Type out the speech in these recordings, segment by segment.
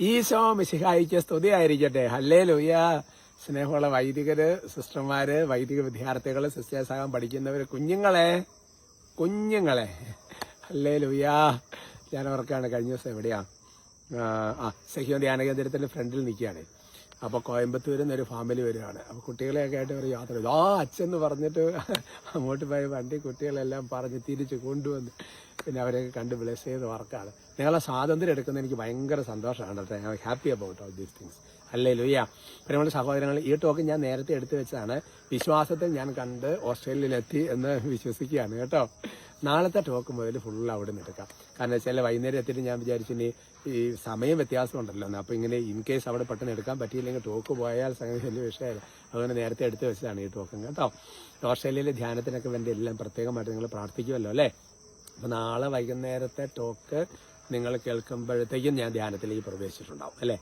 ഈശോ മിശിഹായിക്ക് സ്തുതിയായിരിക്കട്ടെ. ഹല്ലേ ലൂയ സ്നേഹമുള്ള വൈദികര് സിസ്റ്റർമാര് വൈദിക വിദ്യാർത്ഥികൾ സിസ്റ്റേഴ്സാകാൻ പഠിക്കുന്നവര് കുഞ്ഞുങ്ങളെ കുഞ്ഞുങ്ങളെ. ഹല്ലേ ലൂയ ഞാൻ ഓർക്കാണ് കഴിഞ്ഞ ദിവസം എവിടെയാ? ആ, സഹ്യോൻ ധ്യാന ഫ്രണ്ടിൽ നിൽക്കുകയാണ്. അപ്പോൾ കോയമ്പത്തൂരിൽ നിന്ന് ഒരു ഫാമിലി വരികയാണ്. അപ്പോൾ കുട്ടികളെയൊക്കെ ആയിട്ട് ഒരു യാത്ര ആ അച്ഛൻ എന്ന് പറഞ്ഞിട്ട് അങ്ങോട്ട് പോയ വണ്ടി കുട്ടികളെല്ലാം പറഞ്ഞ് തിരിച്ച് കൊണ്ടുവന്ന് പിന്നെ അവരെയൊക്കെ കണ്ട് ബ്ലെസ് ചെയ്ത് വർക്കാണ്. നിങ്ങളെ സ്വാതന്ത്ര്യം എടുക്കുന്ന എനിക്ക് ഭയങ്കര സന്തോഷമാണ് കേട്ടോ. ഞാൻ happy about all these things അല്ലേ പിന്നെ നമ്മുടെ സഹോദരങ്ങൾ ഈ ടോക്ക് ഞാൻ നേരത്തെ എടുത്തു വെച്ചതാണ്. വിശ്വാസത്തിൽ ഞാൻ കണ്ട് ഓസ്ട്രേലിയയിലെത്തി എന്ന് വിശ്വസിക്കുകയാണ് കേട്ടോ. നാളത്തെ ടോക്ക് മുതൽ ഫുൾ അവിടെ നിന്ന് എടുക്കാം. കാരണം വെച്ചാൽ വൈകുന്നേരം എത്തിയിട്ട് ഞാൻ വിചാരിച്ചു ഇനി ഈ സമയം വ്യത്യാസം ഉണ്ടല്ലോ അപ്പോൾ ഇങ്ങനെ ഇൻ കേസ് അവിടെ പെട്ടെന്ന് എടുക്കാൻ പറ്റിയില്ലെങ്കിൽ ടോക്ക് പോയാൽ സംഗതി വലിയ വിഷയമല്ല. അതുകൊണ്ട് നേരത്തെ എടുത്തു വെച്ചതാണ് ഈ ടോക്കും കേട്ടോ. ഓസ്ട്രേലിയയിലെ ധ്യാനത്തിനൊക്കെ വേണ്ടി എല്ലാം പ്രത്യേകമായിട്ട് നിങ്ങൾ പ്രാർത്ഥിക്കുമല്ലോ അല്ലേ? അപ്പോൾ നാളെ വൈകുന്നേരത്തെ ടോക്ക് നിങ്ങൾ കേൾക്കുമ്പോഴത്തേക്കും ഞാൻ ധ്യാനത്തിലേക്ക് പ്രവേശിച്ചിട്ടുണ്ടാവും അല്ലേ?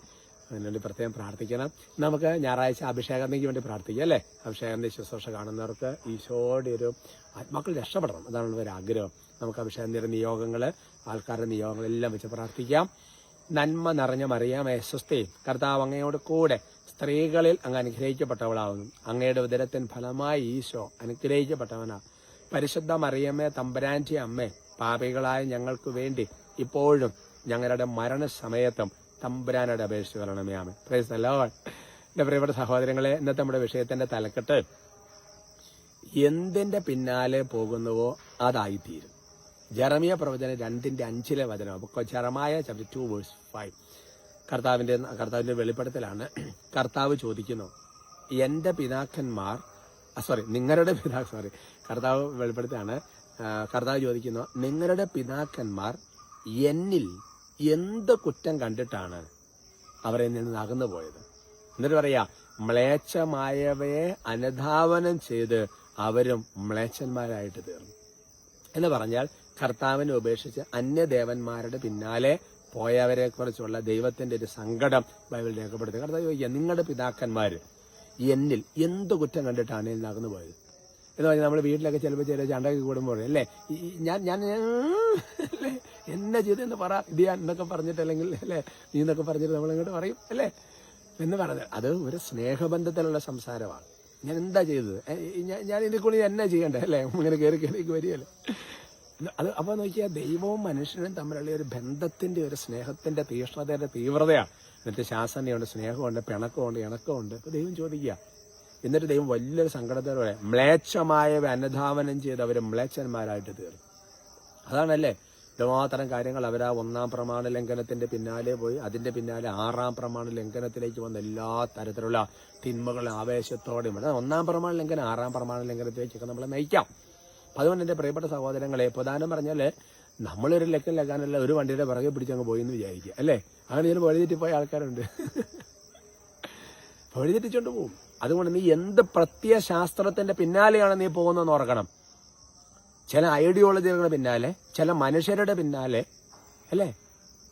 അതിനുവേണ്ടി പ്രത്യേകം പ്രാർത്ഥിക്കണം. നമുക്ക് ഞായറാഴ്ച അഭിഷേകത്തിലേക്ക് വേണ്ടി പ്രാർത്ഥിക്കാം അല്ലേ? അഭിഷേകന്റെ ശുശ്രൂഷ കാണുന്നവർക്ക് ഈശോയുടെ ഒരു ആത്മാക്കൾ രക്ഷപ്പെടണം അതാണ് ഒരു ആഗ്രഹം. നമുക്ക് അഭിഷേകത്തിന്റെ നിയോഗങ്ങൾ ആൾക്കാരുടെ നിയോഗങ്ങളെല്ലാം വെച്ച് പ്രാർത്ഥിക്കാം. നന്മ നിറഞ്ഞ മറിയാം സ്വസ്തി. കർത്താവ് അങ്ങയോട് കൂടെ സ്ത്രീകളിൽ അങ്ങ് അനുഗ്രഹിക്കപ്പെട്ടവളാവുന്നു. അങ്ങയുടെ ഉദരത്തിൻ ഫലമായി ഈശോ അനുഗ്രഹിക്കപ്പെട്ടവനാ. പരിശുദ്ധ മറിയമ്മേ തമ്പരാന്റെ അമ്മേ പാപികളായ ഞങ്ങൾക്ക് വേണ്ടി ഇപ്പോഴും ഞങ്ങളുടെ മരണസമയത്തും തമ്പുരാനോട് അപേക്ഷിച്ച് വരണമേ ആമേ പ്രൈസ് അല്ലോ എന്റെ പ്രിയപ്പെട്ട സഹോദരങ്ങളെ ഇന്നത്തെ നമ്മുടെ വിഷയത്തിന്റെ തലക്കെട്ട് എന്തിന്റെ പിന്നാലെ പോകുന്നുവോ അതായിത്തീരും. ജറമിയ പ്രവചനം രണ്ടിന്റെ അഞ്ചിലെ വചനം. Jeremiah chapter two verse five കർത്താവിന്റെ കർത്താവിന്റെ വെളിപ്പെടുത്തലാണ്. കർത്താവ് ചോദിക്കുന്നു എന്റെ പിതാക്കന്മാർ സോറി നിങ്ങളുടെ പിതാ സോറി കർത്താവ് വെളിപ്പെടുത്താണ് കർത്താവ് ചോദിക്കുന്നു നിങ്ങളുടെ പിതാക്കന്മാർ എന്നിൽ എന്ത് കുറ്റം കണ്ടിട്ടാണ് അവരെ നിന്ന് അകന്നു പോയത്? എന്നിട്ട് പറയാ മ്ലേച്ഛമായവയെ അനധാവനം ചെയ്ത് അവരും മ്ലേച്ഛന്മാരായിട്ട് തീർന്നു. എന്ന് പറഞ്ഞാൽ കർത്താവിനെ ഉപേക്ഷിച്ച് അന്യദേവന്മാരുടെ പിന്നാലെ പോയവരെ കുറിച്ചുള്ള ദൈവത്തിന്റെ ഒരു സങ്കടം ബൈബിൾ രേഖപ്പെടുത്തി. കർത്താവ് ചോദിക്കുക നിങ്ങളുടെ പിതാക്കന്മാര് എന്നിൽ എന്ത് കുറ്റം കണ്ടിട്ടാണ് എന്നിൽ അകന്നു പോയത്? എന്ന് പറഞ്ഞാൽ നമ്മൾ വീട്ടിലൊക്കെ ചിലപ്പോൾ ചില ചണ്ടൊക്കെ കൂടുമ്പോൾ അല്ലേ? ഞാൻ ഞാൻ എന്നെ ചെയ്തെന്ന് പറ ഇത് ഞാൻ എന്നൊക്കെ പറഞ്ഞിട്ട് അല്ലെങ്കിൽ അല്ലേ? നീ എന്നൊക്കെ പറഞ്ഞിട്ട് നമ്മൾ ഇങ്ങോട്ട് പറയും അല്ലേ? എന്ന് പറഞ്ഞാൽ അത് ഒരു സ്നേഹബന്ധത്തിലുള്ള സംസാരമാണ്. ഞാൻ എന്താ ചെയ്തത്? ഞാൻ ഇതിൽ കൂടി എന്നാ ചെയ്യണ്ടേ അല്ലേ? ഇങ്ങനെ കയറി കയറി വരികയല്ലേ? അത് അപ്പോൾ നോക്കിയാൽ ദൈവവും മനുഷ്യനും തമ്മിലുള്ള ഒരു ബന്ധത്തിന്റെ ഒരു സ്നേഹത്തിന്റെ തീഷ്ണതയുടെ തീവ്രതയാണ്. എന്നിട്ട് ശാസനയുണ്ട് സ്നേഹമുണ്ട് പിണക്കമുണ്ട് ഇണക്കമുണ്ട്. അപ്പൊ ദൈവം ചോദിക്കുക. എന്നിട്ട് ദൈവം വലിയൊരു സങ്കടത്തോടെ മ്ലേച്ഛമായവ അനുധാവനം ചെയ്ത് അവർ മ്ലേച്ഛന്മാരായിട്ട് തീർന്നു. അതാണല്ലേ? ഇതുമാത്രം കാര്യങ്ങൾ അവർ ആ ഒന്നാം പ്രമാണ ലംഘനത്തിന്റെ പിന്നാലെ പോയി. അതിന്റെ പിന്നാലെ ആറാം പ്രമാണ ലംഘനത്തിലേക്ക് വന്ന എല്ലാ തരത്തിലുള്ള തിന്മകളും ആവേശത്തോടെയും ഇവിടെ ഒന്നാം പ്രമാണ ലംഘനം ആറാം പ്രമാണ ലംഘനത്തിലേക്കൊക്കെ നമ്മളെ നയിക്കാം. അതുകൊണ്ട് എന്റെ പ്രിയപ്പെട്ട സഹോദരങ്ങളെ പ്രധാനം പറഞ്ഞാൽ നമ്മളൊരു ലക്കം ലക്കാനല്ല ഒരു വണ്ടിയുടെ പിറകെ പിടിച്ചങ്ങ് പോയി എന്ന് വിചാരിക്കുക അല്ലേ? അങ്ങനെ ഇതിന് വഴിതെറ്റി പോയ ആൾക്കാരുണ്ട്. വഴിതെറ്റിച്ചോണ്ട് പോകും അതുകൊണ്ട് നീ എന്ത് പ്രത്യയശാസ്ത്രത്തിന്റെ പിന്നാലെയാണ് നീ പോകുന്നതെന്ന് ഓർക്കണം. ചില ഐഡിയോളജികളുടെ പിന്നാലെ ചില മനുഷ്യരുടെ പിന്നാലെ അല്ലേ?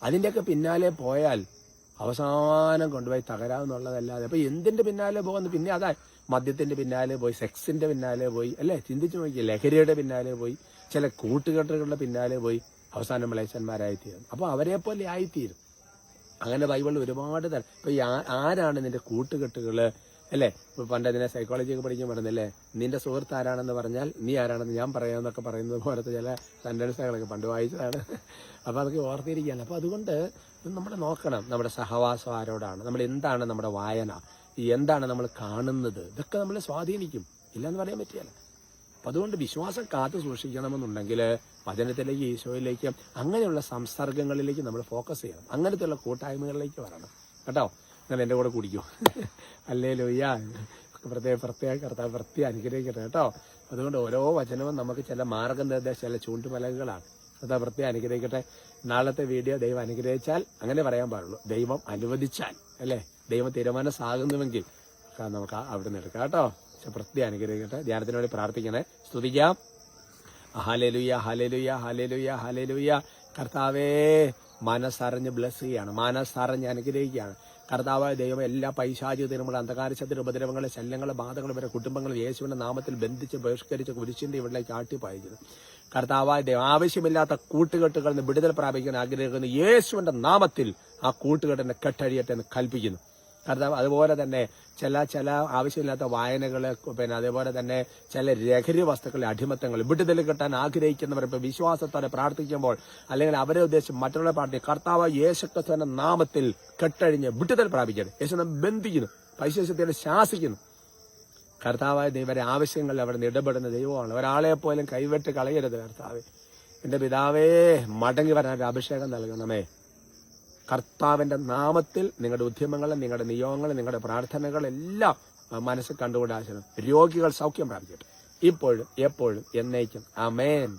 അതിന്റെയൊക്കെ പിന്നാലെ പോയാൽ അവസാനം കൊണ്ടുപോയി തകരാമെന്നുള്ളതല്ലാതെ അപ്പോൾ എന്തിന്റെ പിന്നാലെ പോകുന്നു? പിന്നെ അതാ മദ്യത്തിന്റെ പിന്നാലെ പോയി സെക്സിന്റെ പിന്നാലെ പോയി അല്ലേ? ചിന്തിച്ചു നോക്കി ലഹരിയുടെ പിന്നാലെ പോയി ചില കൂട്ടുകെട്ടുകളുടെ പിന്നാലെ പോയി അവസാനം മലേശന്മാരായിത്തീരും അപ്പോൾ അവരെ പോലെ ആയിത്തീരും. അങ്ങനെ ബൈബിളിൽ ഒരുപാട് തരം ഇപ്പം ആരാണ് നിന്റെ കൂട്ടുകെട്ടുകൾ? അല്ലേ? പണ്ട് അതിനെ സൈക്കോളജി ഒക്കെ പഠിക്കാൻ പറഞ്ഞല്ലേ? നിന്റെ സുഹൃത്ത് ആരാണെന്ന് പറഞ്ഞാൽ നീ ആരാണെന്ന് ഞാൻ പറയാമെന്നൊക്കെ പറയുന്നത് പോലത്തെ ചില സെന്റൻസുകളൊക്കെ പണ്ട് വായിച്ചതാണ്. അപ്പോൾ അതൊക്കെ ഓർത്തിരിക്കുകയാണ്. അപ്പോൾ അതുകൊണ്ട് നമ്മൾ നോക്കണം നമ്മുടെ സഹവാസം ആരോടാണ് നമ്മൾ എന്താണ് നമ്മുടെ വായന എന്താണ് നമ്മൾ കാണുന്നത് ഇതൊക്കെ നമ്മളെ സ്വാധീനിക്കും. ഇല്ലയെന്ന് പറയാൻ പറ്റിയല്ല അപ്പം അതുകൊണ്ട് വിശ്വാസം കാത്തു സൂക്ഷിക്കണമെന്നുണ്ടെങ്കിൽ വചനത്തിലേക്ക് ഈശോയിലേക്ക് അങ്ങനെയുള്ള സംസർഗങ്ങളിലേക്ക് നമ്മൾ ഫോക്കസ് ചെയ്യണം. അങ്ങനത്തെയുള്ള കൂട്ടായ്മകളിലേക്ക് വരണം. കേട്ടോ? നിങ്ങൾ എന്റെ കൂടെ കുടിക്കും. അല്ലേ ലോയ്യ? പ്രത്യേക പ്രത്യേക കർത്താവ് പ്രത്യേക അനുഗ്രഹിക്കട്ടെ കേട്ടോ. അതുകൊണ്ട് ഓരോ വചനവും നമുക്ക് ചില മാർഗനിർദ്ദേശം ചില ചൂണ്ടുമലകളാണ്. കർത്താവ് പ്രത്യേകം അനുഗ്രഹിക്കട്ടെ. നാളത്തെ വീഡിയോ ദൈവം അനുഗ്രഹിച്ചാൽ അങ്ങനെ പറയാൻ പാടുള്ളൂ. ദൈവം അനുവദിച്ചാൽ അല്ലേ? ദൈവം തീരുമാനസാകുന്നുവെങ്കിൽ നമുക്ക് അവിടെ നിന്ന് എടുക്കാം കേട്ടോ. പ്രത്യേകം അനുഗ്രഹിക്കട്ടെ. ധ്യാനത്തിന് വേണ്ടി പ്രാർത്ഥിക്കണേ. സ്തുതിക്കാം. ഹലലുയ ഹലലുയ ഹലലുയ ഹലലുയ കർത്താവേ മനസ്സറിഞ്ഞ് ബ്ലസ് ചെയ്യാണ് മനസ്സറിഞ്ഞ് അനുഗ്രഹിക്കുകയാണ്. കർത്താവായ ദൈവം എല്ലാ പൈശാചികതയും തിരുമുള്ള അന്ധകാരശത്തിന് ഉപദ്രവങ്ങളെ ശല്യങ്ങളെ ബാധകളെ വരെ കുടുംബങ്ങൾ യേശുവിന്റെ നാമത്തിൽ ബന്ധിച്ച് ബഹിഷ്കരിച്ച് കുരിശിന്റെ ഇവിടേക്ക് ആട്ടിപ്പായിരുന്നു കർത്താവായ ദൈവം ആവശ്യമില്ലാത്ത കൂട്ടുകെട്ടുകളിൽ നിന്ന് വിടുതൽ പ്രാപിക്കാൻ ആഗ്രഹിക്കുന്ന യേശുവിന്റെ നാമത്തിൽ ആ കൂട്ടുകെട്ടിനെ കെട്ടഴിയട്ടെ എന്ന് കൽപ്പിക്കുന്നു. കർത്താവ് അതുപോലെ തന്നെ ചില ചില ആവശ്യമില്ലാത്ത വായനകൾ പിന്നെ അതേപോലെ തന്നെ ചില ലഹരി വസ്തുക്കളുടെ അടിമത്തങ്ങൾ വിടുതൽ കിട്ടാൻ ആഗ്രഹിക്കുന്നവർ ഇപ്പൊ വിശ്വാസത്തോടെ പ്രാർത്ഥിക്കുമ്പോൾ അല്ലെങ്കിൽ അവരെ ഉദ്ദേശിച്ച് മറ്റുള്ള പാർട്ടി കർത്താവ് യേശുക്രിസ്തുവിന്റെ നാമത്തിൽ കെട്ടഴിഞ്ഞ് വിടുതൽ പ്രാപിക്കണം യേശു ബന്ധിക്കുന്നു പൈശാചിത്യത്തെ ശാസിക്കുന്നു. കർത്താവായ ദൈവരെ ആവശ്യങ്ങളിൽ അവിടെ നിന്ന് ഇടപെടുന്ന ദൈവമാണ്. ഒരാളെ പോലും കൈവിട്ട് കളയരുത് കർത്താവ്. എന്റെ പിതാവേ മടങ്ങി വരാൻ അഭിഷേകം നൽകണമേ. കർത്താവിന്റെ നാമത്തിൽ നിങ്ങളുടെ ഉദ്യമങ്ങൾ നിങ്ങളുടെ നിയോഗങ്ങൾ നിങ്ങളുടെ പ്രാർത്ഥനകളെല്ലാം മനസ്സിൽ കണ്ടുകൊണ്ട് ആശ്രമം രോഗികൾ സൗഖ്യം പ്രാപിക്കട്ടെ. ഇപ്പോഴും എപ്പോഴും എന്നേക്കും. അമേൻ